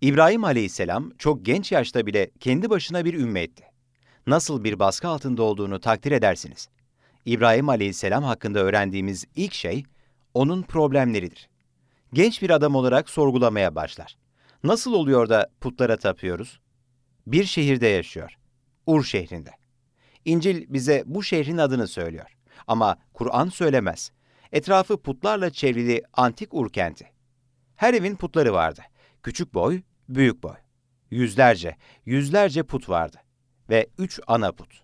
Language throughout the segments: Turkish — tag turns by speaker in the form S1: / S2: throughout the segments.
S1: İbrahim aleyhisselam çok genç yaşta bile kendi başına bir ümmetti. Nasıl bir baskı altında olduğunu takdir edersiniz. İbrahim aleyhisselam hakkında öğrendiğimiz ilk şey onun problemleridir. Genç bir adam olarak sorgulamaya başlar. Nasıl oluyor da putlara tapıyoruz? Bir şehirde yaşıyor. Ur şehrinde. İncil bize bu şehrin adını söylüyor. Ama Kur'an söylemez. Etrafı putlarla çevrili antik Ur kenti. Her evin putları vardı. Küçük boy, büyük boy. Yüzlerce, yüzlerce put vardı. Ve üç ana put.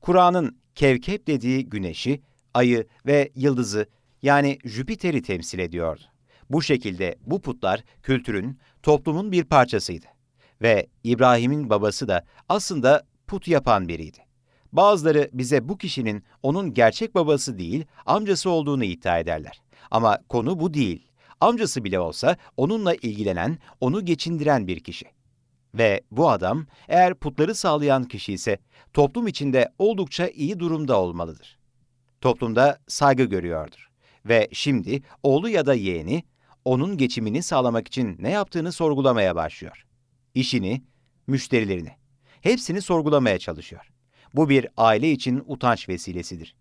S1: Kur'an'ın kevkep dediği güneşi, ayı ve yıldızı yani Jüpiter'i temsil ediyordu. Bu şekilde bu putlar kültürün, toplumun bir parçasıydı. Ve İbrahim'in babası da aslında put yapan biriydi. Bazıları bize bu kişinin onun gerçek babası değil, amcası olduğunu iddia ederler. Ama konu bu değil. Amcası bile olsa onunla ilgilenen, onu geçindiren bir kişi. Ve bu adam eğer putları sağlayan kişi ise toplum içinde oldukça iyi durumda olmalıdır. Toplumda saygı görüyordur. Ve şimdi oğlu ya da yeğeni onun geçimini sağlamak için ne yaptığını sorgulamaya başlıyor. İşini, müşterilerini, hepsini sorgulamaya çalışıyor. Bu bir aile için utanç vesilesidir.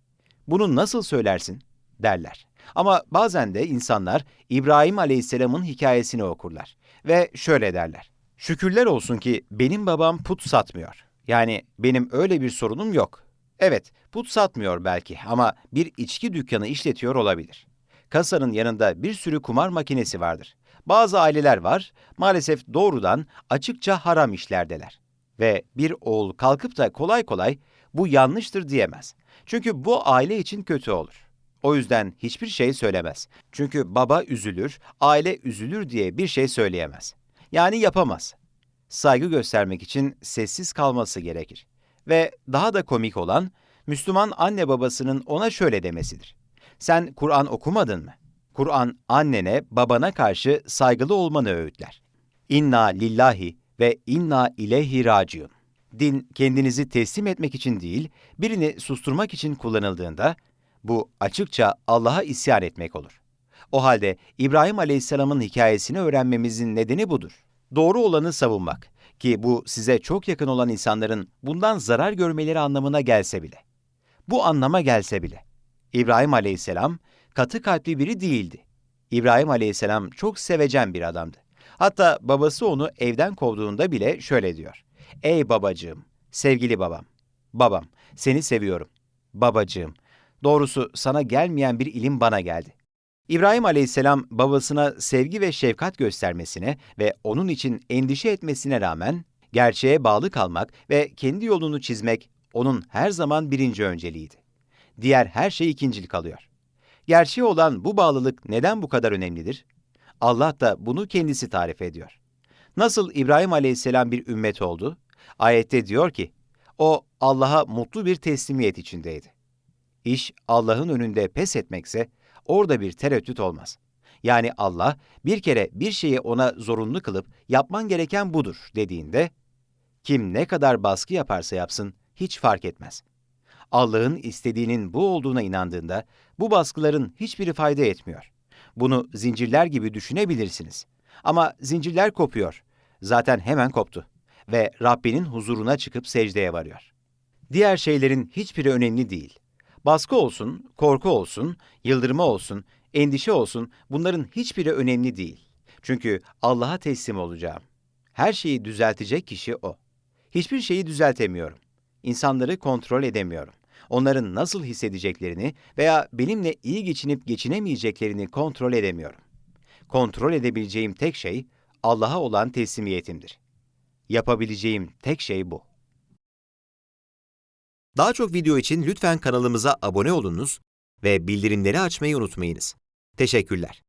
S1: Bunu nasıl söylersin? Derler. Ama bazen de insanlar İbrahim Aleyhisselam'ın hikayesini okurlar ve şöyle derler. Şükürler olsun ki benim babam put satmıyor. Yani benim öyle bir sorunum yok. Evet, put satmıyor belki ama bir içki dükkanı işletiyor olabilir. Kasanın yanında bir sürü kumar makinesi vardır. Bazı aileler var, maalesef doğrudan açıkça haram işlerdeler. Ve bir oğul kalkıp da kolay kolay bu yanlıştır diyemez. Çünkü bu aile için kötü olur. O yüzden hiçbir şey söylemez. Çünkü baba üzülür, aile üzülür diye bir şey söyleyemez. Yani yapamaz. Saygı göstermek için sessiz kalması gerekir. Ve daha da komik olan, Müslüman anne babasının ona şöyle demesidir. Sen Kur'an okumadın mı? Kur'an annene, babana karşı saygılı olmanı öğütler. İnna lillahi ve inna ileyhi raciun. Din kendinizi teslim etmek için değil, birini susturmak için kullanıldığında bu açıkça Allah'a isyan etmek olur. O halde İbrahim Aleyhisselam'ın hikayesini öğrenmemizin nedeni budur. Doğru olanı savunmak ki bu size çok yakın olan insanların bundan zarar görmeleri anlamına gelse bile. Bu anlama gelse bile. İbrahim Aleyhisselam katı kalpli biri değildi. İbrahim Aleyhisselam çok sevecen bir adamdı. Hatta babası onu evden kovduğunda bile şöyle diyor. Ey babacığım, sevgili babam, babam, seni seviyorum. Babacığım, doğrusu sana gelmeyen bir ilim bana geldi. İbrahim Aleyhisselam babasına sevgi ve şefkat göstermesine ve onun için endişe etmesine rağmen gerçeğe bağlı kalmak ve kendi yolunu çizmek onun her zaman birinci önceliğiydi. Diğer her şey ikincil kalıyor. Gerçeğe olan bu bağlılık neden bu kadar önemlidir? Allah da bunu kendisi tarif ediyor. Nasıl İbrahim Aleyhisselam bir ümmet oldu? Ayette diyor ki, o Allah'a mutlu bir teslimiyet içindeydi. İş Allah'ın önünde pes etmekse orada bir tereddüt olmaz. Yani Allah bir kere bir şeyi ona zorunlu kılıp yapman gereken budur dediğinde kim ne kadar baskı yaparsa yapsın hiç fark etmez. Allah'ın istediğinin bu olduğuna inandığında bu baskıların hiçbiri fayda etmiyor. Bunu zincirler gibi düşünebilirsiniz. Ama zincirler kopuyor. Zaten hemen koptu ve Rabbinin huzuruna çıkıp secdeye varıyor. Diğer şeylerin hiçbiri önemli değil. Baskı olsun, korku olsun, yıldırma olsun, endişe olsun bunların hiçbiri önemli değil. Çünkü Allah'a teslim olacağım. Her şeyi düzeltecek kişi O. Hiçbir şeyi düzeltemiyorum. İnsanları kontrol edemiyorum. Onların nasıl hissedeceklerini veya benimle iyi geçinip geçinemeyeceklerini kontrol edemiyorum. Kontrol edebileceğim tek şey Allah'a olan teslimiyetimdir. Yapabileceğim tek şey bu. Daha çok video için lütfen kanalımıza abone olunuz ve bildirimleri açmayı unutmayınız. Teşekkürler.